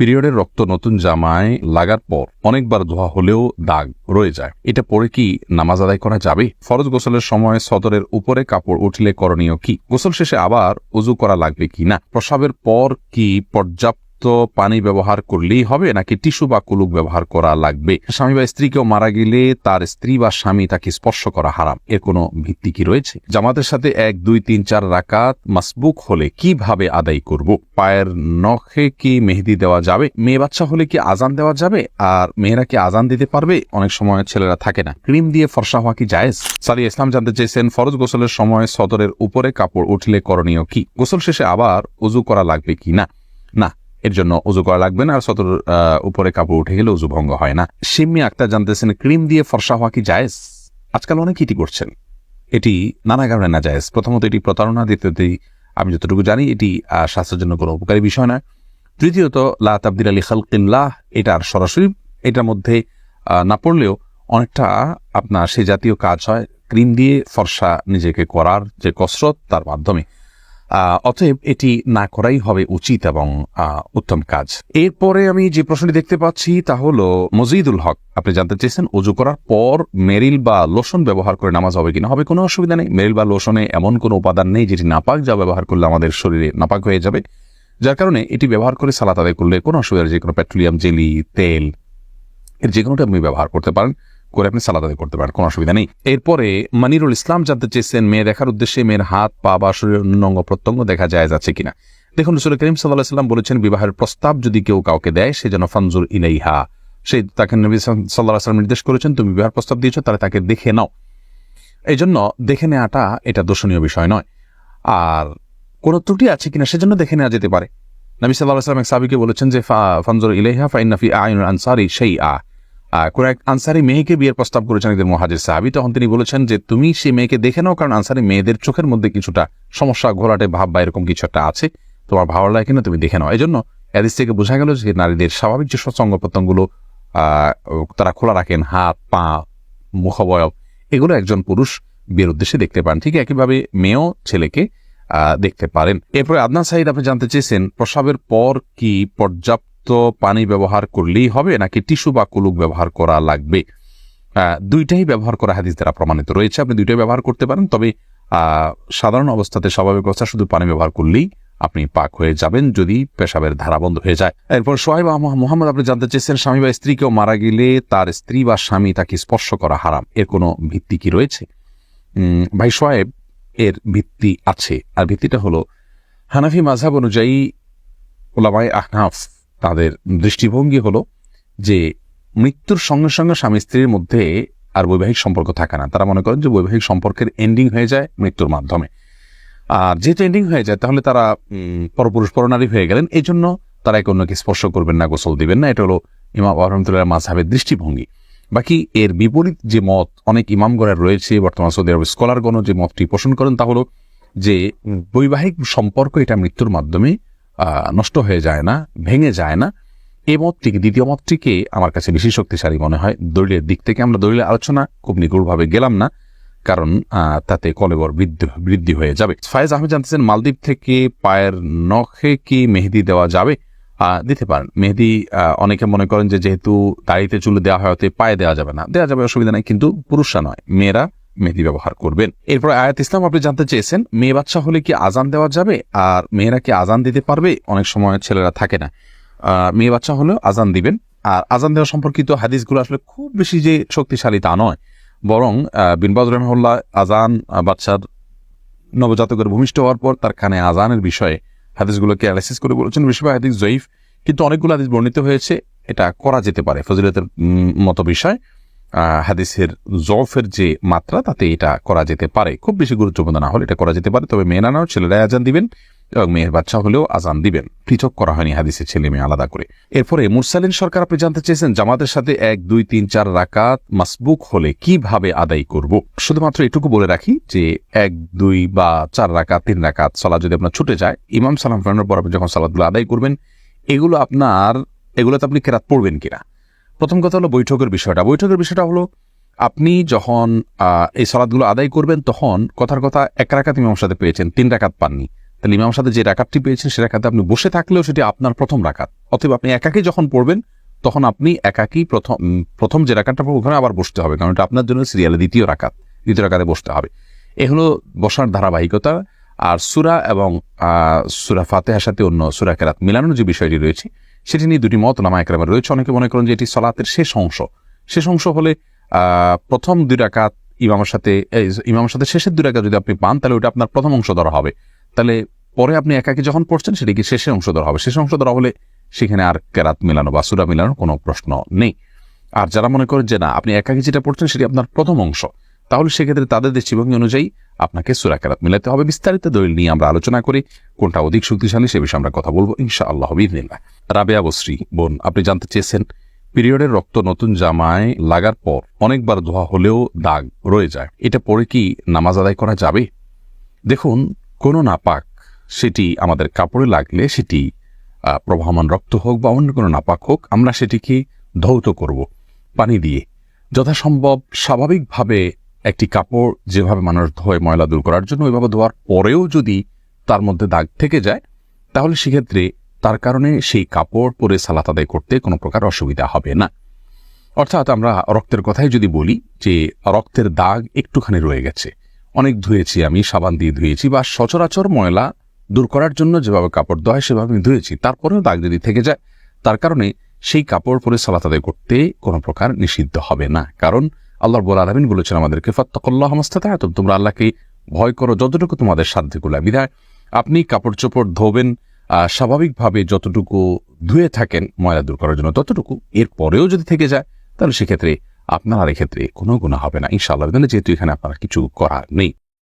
পিরিয়ডের রক্ত নতুন জামায় লাগার পর অনেকবার ধোয়া হলেও দাগ রয়ে যায়। এটা পরে কি নামাজ আদায় করা যাবে? ফরজ গোসলের সময় সদরের উপরে কাপড় উঠলে করণীয় কি? গোসল শেষে আবার উজু করা লাগবে কি না? প্রসাবের পর কি পর্যাপ্ত পানি ব্যবহার করলেই হবে, নাকি টিস্যু বা কুলুক ব্যবহার করা লাগবে? স্বামী বা স্ত্রী কেউ মারা গেলে তার স্ত্রী বা স্বামী তাকে স্পর্শ করা হারাম। এর কোনো ভিত্তি কি রয়েছে? জামাতের সাথে এক, দুই, তিন, চার রাকাত মাসবুক হলে কীভাবে আদায় করব? পায়ের নখে কি মেহেদি দেওয়া যাবে? মেয়ে বাচ্চা হলে কি আজান দেওয়া যাবে? আর মেয়েরা কি আজান দিতে পারবে? অনেক সময় ছেলেরা থাকে না। ক্রিম দিয়ে ফর্সা হওয়া কি জায়েজ? সাদি ইসলাম জানতে চেয়েছেন, ফরজ গোসলের সময় সদরের উপরে কাপড় উঠলে করণীয় কি? গোসল শেষে আবার উজু করা লাগবে কি না? না এর জন্য উজু করা লাগবে না, আর সতর উপরে কাপড় উঠে গেলে উজু ভঙ্গ হয় না। সিম্মি আক্তার জানতেছেন, ক্রিম দিয়ে ফর্সা হওয়া কি জায়েজ? আজকাল অনেক ইটি করছেন। এটি নানা কারণে না জায়েজ। প্রথমত এটি প্রতারণা, দ্বিতীয়ত আমি যতটুকু জানি, এটি স্বাস্থ্যের জন্য কোনো উপকারী বিষয় নয়। তৃতীয়ত, লা তাবদির আলী খালকিল্লাহ এটার সরাসরি এটার মধ্যে না পড়লেও অনেকটা আপনার সে জাতীয় কাজ হয়। ক্রিম দিয়ে ফর্সা নিজেকে করার যে কসরত, তার মাধ্যমে অতএব এটি না করাই হবে উচিত এবং উত্তম কাজ। এরপরে আমি যে প্রশ্নটি দেখতে পাচ্ছি তা হলো, মজিদুল হক, আপনি জানতে চেয়েছেন, উজু করার পর মেরিল বা লোশন ব্যবহার করে নামাজ হবে কিনা? হবে কোনো অসুবিধা নেই। মেরিল বা লোশনে এমন কোনো উপাদান নেই যেটি নাপাক যা ব্যবহার করলে আমাদের শরীরে নাপাক হয়ে যাবে। যার কারণে এটি ব্যবহার করে সালাত আদায় করলে কোনো অসুবিধা যে কোনো পেট্রোলিয়াম, জেলি, তেল, এর যে কোনোটা আপনি ব্যবহার করতে পারেন। করে আপনি সালাদ আদায় করতে পারেন কোনো অসুবিধা নেই। এরপরে মানিরুল ইসলাম জানতে চেয়েছেন মেয়ে দেখার উদ্দেশ্যে মেয়ের হাত পা বা শরীরের অঙ্গ প্রত্যঙ্গ দেখা যায় যাচ্ছে কিনা। দেখুন রসুল করিম সাল্লাহ সাল্লাম বলেছেন বিবাহের প্রস্তাব যদি কেউ কাউকে দেয় সে যেন ফানজুর ইলাইহা। সে তাকে নবী সাল্লাহ সাল্লাম নির্দেশ করেছেন তুমি বিবাহের প্রস্তাব দিয়েছ তাহলে তাকে দেখে নাও। এই জন্য দেখে নেওয়াটা এটা দর্শনীয় বিষয় নয়। আর কোনো ত্রুটি আছে কিনা সেজন্য দেখে নেওয়া যেতে পারে। নবী সাল্লাহ সাল্লাম এক সাবিকে বলেছেন যে ফা- ফানজুর ইলাইহা ফাইনাফি আইন আনসারি সেই আহ, কোন এক আনসারি মেয়েকে বিয়ের প্রস্তাব করেছেন একজন মহাজির সাহাবি। তখন তিনি বলেছেন যে, তুমি সেই মেয়েকে দেখে নাও, কারণ আনসারি মেয়েদের চোখের মধ্যে কিছুটা সমস্যা ঘোলাটে ভাব বা এরকম কিছু একটা আছে। তোমার ভালো লাগে কিনা তুমি দেখে নাও। এই জন্য এদিস থেকে বোঝা গেল যে, নারীদের স্বাভাবিক যে সঙ্গ প্রত্যঙ্গগুলো তারা খোলা রাখেন, হাত, পা, মুখবয়ব, এগুলো একজন পুরুষ বিয়ের উদ্দেশ্যে দেখতে পান। ঠিক একইভাবে মেয়েও ছেলেকে দেখতে পারেন। এরপরে আদনান সাহিদ আপনি জানতে চেয়েছেন, প্রসাবের পর কি পর্যাপ্ত পানি ব্যবহার করলেই হবে নাকি টিস্যু বা কুলুক ব্যবহার করা লাগবে? দুইটাই ব্যবহার করা হাদিস দ্বারা প্রমাণিত রয়েছে। আপনি দুইটাই ব্যবহার করতে পারেন, তবে সাধারণ অবস্থাতে স্বাভাবিক অবস্থা শুধু পানি ব্যবহার করলেই আপনি পাক হয়ে যাবেন যদি পেশাবের ধারা বন্ধ হয়ে যায়। এরপর সোহাইব মোহাম্মদ আপনি জানতে চেয়েছেন, স্বামী বা স্ত্রী কেউ মারা গেলে তার স্ত্রী বা স্বামী তাকে স্পর্শ করা হারাম। এর কোনো ভিত্তি কি রয়েছে? ভাই সোহেব এর ভিত্তি আছে। আর ভিত্তিটা হলো, হানাফি মাঝহাব অনুযায়ী ওলামাই আহনাফ তাদের দৃষ্টিভঙ্গি হলো যে মৃত্যুর সঙ্গে সঙ্গে স্বামী স্ত্রীর মধ্যে আর বৈবাহিক সম্পর্ক থাকে না। তারা মনে করেন যে বৈবাহিক সম্পর্কের এন্ডিং হয়ে যায় মৃত্যুর মাধ্যমে। আর যেহেতু এন্ডিং হয়ে যায়, তাহলে তারা পরপুরুষ, পরনারী হয়ে গেলেন। এই জন্য তারা একে অন্যকে স্পর্শ করবেন না, গোসল দিবেন না। এটা হলো ইমাম আহমদুল্লাহ মাঝহাবের দৃষ্টিভঙ্গি। বাকি এর বিপরীত যে মত, অনেক ইমামগণের রয়েছে, বর্তমান সৌদি আরব স্কলারগণ যে মতটি পোষণ করেন, তা হলো যে বৈবাহিক সম্পর্ক এটা মৃত্যুর মাধ্যমে নষ্ট হয়ে যায় না, ভেঙে যায় না। এই মতটিকে দ্বিতীয় মতটিকে আমার কাছে বেশি শক্তিশালী মনে হয়। দলিলের দিক থেকে আমরা দলিলের আলোচনা খুব নিগুড়ভাবে গেলাম না, কারণ তাতে কলেবর বৃদ্ধি বৃদ্ধি হয়ে যাবে। ফায়েজ আহমেদ জানতেছেন, মালদ্বীপ থেকে পায়ের নখে কি মেহেদি দেওয়া যাবে? দিতে পারেন। মেহেদি অনেকে মনে করেন যে, যেহেতু দাড়িতে চুলে দেওয়া হয় পায়ে দেওয়া যাবে না। দেওয়া যাবে, অসুবিধা নেই, কিন্তু পুরুষরা নয়, মেয়েরা মেহেদি ব্যবহার করবেন। এরপর আয়াত ইসলাম আপনি জানতে চেয়েছেন, মেয়ে বাচ্চা হলে কি আজান দেওয়া যাবে? আর মেয়েরা কি আজান দিতে পারবে? অনেক সময় ছেলেরা থাকে না। মেয়ে বাচ্চা হলেও আজান দিবেন। আর আজান দেওয়া সম্পর্কিত হাদিসগুলো আসলে খুব বেশি যে শক্তিশালী তা নয়। বরং বিনবাজ রহমল্লা আজান বাচ্চার নবজাতকের ভূমিষ্ঠ হওয়ার পর তার কানে আজানের বিষয়ে হাদিসগুলোকে অ্যানালাইসিস করে বলেছেন। বেশিরভাগ হাদিস জয়ীফ, কিন্তু অনেকগুলো হাদিস বর্ণিত হয়েছে। এটা করা যেতে পারে, ফজিলতের মতো বিষয়। হাদিসের জফের যে মাত্রা, তাতে এটা করা যেতে পারে। খুব বেশি গুরুত্বপূর্ণ না হলে এটা করা যেতে পারে, তবে মেয়েরা নাও ছেলেরাই আজান দিবেন এবং মেয়ের বাচ্চা হলেও আজান দিবেন। পৃথক করা হয়নি হাদিসের ছেলে মেয়ে আলাদা করে। এরপরে মুরসালিন সরকার আপনি জানতে চেয়েছেন, জামাতের সাথে এক, দুই, তিন, চার রাকাত মাসবুক হলে কীভাবে আদায় করব? শুধুমাত্র এটুকু বলে রাখি যে এক, দুই বা চার রাকাত, তিন রাকাত সলা যদি আপনার ছুটে যায়, ইমাম সালাম ফেরানোর পর আপনি যখন সালাদগুলো আদায় করবেন, এগুলো আপনার, এগুলোতে আপনি কেরাত পড়বেন কিনা? প্রথম কথা হলো বৈঠকের বিষয়টা। বৈঠকের বিষয়টা হলো, আপনি যখন এই সালাদগুলো আদায় করবেন, তখন কথার কথা এক রাকাত ইমামের সাথে পেয়েছেন, তিন রাকাত পাননি। তাহলে ইমামের সাথে যে রাকাতটি পেয়েছেন, সে রাকাতে আপনি বসে থাকলেও সেটি আপনার প্রথম রাকাত। অথবা আপনি একাকি যখন পড়বেন, তখন আপনি একাকি প্রথম প্রথম যে রাকাতটা পড়বেন, ওখানে আবার বসতে হবে। কারণ এটা আপনার জন্য সিরিয়ালে দ্বিতীয় রাকাত। দ্বিতীয় রাকাতে বসতে হবে। এ হলো বসার ধারাবাহিকতা। আর সুরা এবং সুরা ফাতেহার সাথে অন্য সুরা কেরাত মিলানোর যে বিষয়টি রয়েছে সেটি নিয়ে দুটি মত নামা একরামের রয়েছে। অনেকে মনে করেন যে এটি সলাতের শেষ অংশ। শেষ অংশ হলে প্রথম দুই রাকাত ইমামের সাথে ইমামের সাথে শেষের দুই রাকাত যদি আপনি পান, তাহলে ওটা আপনার প্রথম অংশ ধরা হবে। তাহলে পরে আপনি একাকি যখন পড়ছেন, সেটি কি শেষের অংশ ধরা হবে? শেষ অংশ ধরা হলে সেখানে আর কেরাত মেলানো বা সুরা মেলানোর কোনো প্রশ্ন নেই। আর যারা মনে করেন যে না, আপনি একাকি যেটা পড়ছেন, সেটি আপনার প্রথম অংশ। তাহলে সেক্ষেত্রে তাদের দৃষ্টিভঙ্গি অনুযায়ী আপনাকে সুরা কেরাত মিলাতে হবে। বিস্তারিত দলিল নিয়ে আমরা আলোচনা করি, কোনটা অধিক শক্তিশালী সে বিষয়ে আমরা কথা বলব ইনশা আল্লাহ বিদিনিল্লাহ রাবেয়া বশ্রী বোন, আপনি জানতে চেয়েছেন, পিরিয়ডের রক্ত নতুন জামায় লাগার পর অনেকবার ধোয়া হলেও দাগ রয়ে যায়। এটা পরে কি নামাজ আদায় করা যাবে? দেখুন, কোনো নাপাক সেটি আমাদের কাপড়ে লাগলে সেটি প্রবাহমান রক্ত হোক বা অন্য কোনো নাপাক হোক, আমরা সেটিকে ধৌত করব পানি দিয়ে। যথাসম্ভব স্বাভাবিকভাবে একটি কাপড় যেভাবে মানুষ ধোয় ময়লা দূর করার জন্য, ওইভাবে ধোয়ার পরেও যদি তার মধ্যে দাগ থেকে যায়, তাহলে সেক্ষেত্রে তার কারণে সেই কাপড় পরে সালাত আদায় করতে কোনো প্রকার অসুবিধা হবে না। অর্থাৎ আমরা রক্তের কথাই যদি বলি যে, রক্তের দাগ একটুখানি রয়ে গেছে। অনেক ধুয়েছি আমি, সাবান দিয়ে ধুয়েছি বা সচরাচর ময়লা দূর করার জন্য যেভাবে কাপড় ধোয় সেভাবে আমি ধুয়েছি, তারপরেও দাগ যদি থেকে যায়, তার কারণে সেই কাপড় পরে সালাত আদায় করতে কোনো প্রকার নিষিদ্ধ হবে না। কারণ আল্লাহর বল আলমিন বলেছেন আমাদেরকে, ফত্তাকল্লাহ তো তোমরা আল্লাহকে ভয় করো যতটুকু তোমাদের সাধ্যগুলা বিধায় আপনি কাপড় চোপড় ধোবেন স্বাভাবিকভাবে যতটুকু ধুয়ে থাকেন ময়লা দূর করার জন্য ততটুকু এর পরেও যদি থেকে যায়, তাহলে সেক্ষেত্রে আপনার আর এক্ষেত্রে কোনো গুণা হবে না। ইনশাআল্লাহ, যেহেতু এখানে আপনার কিছু করার নেই।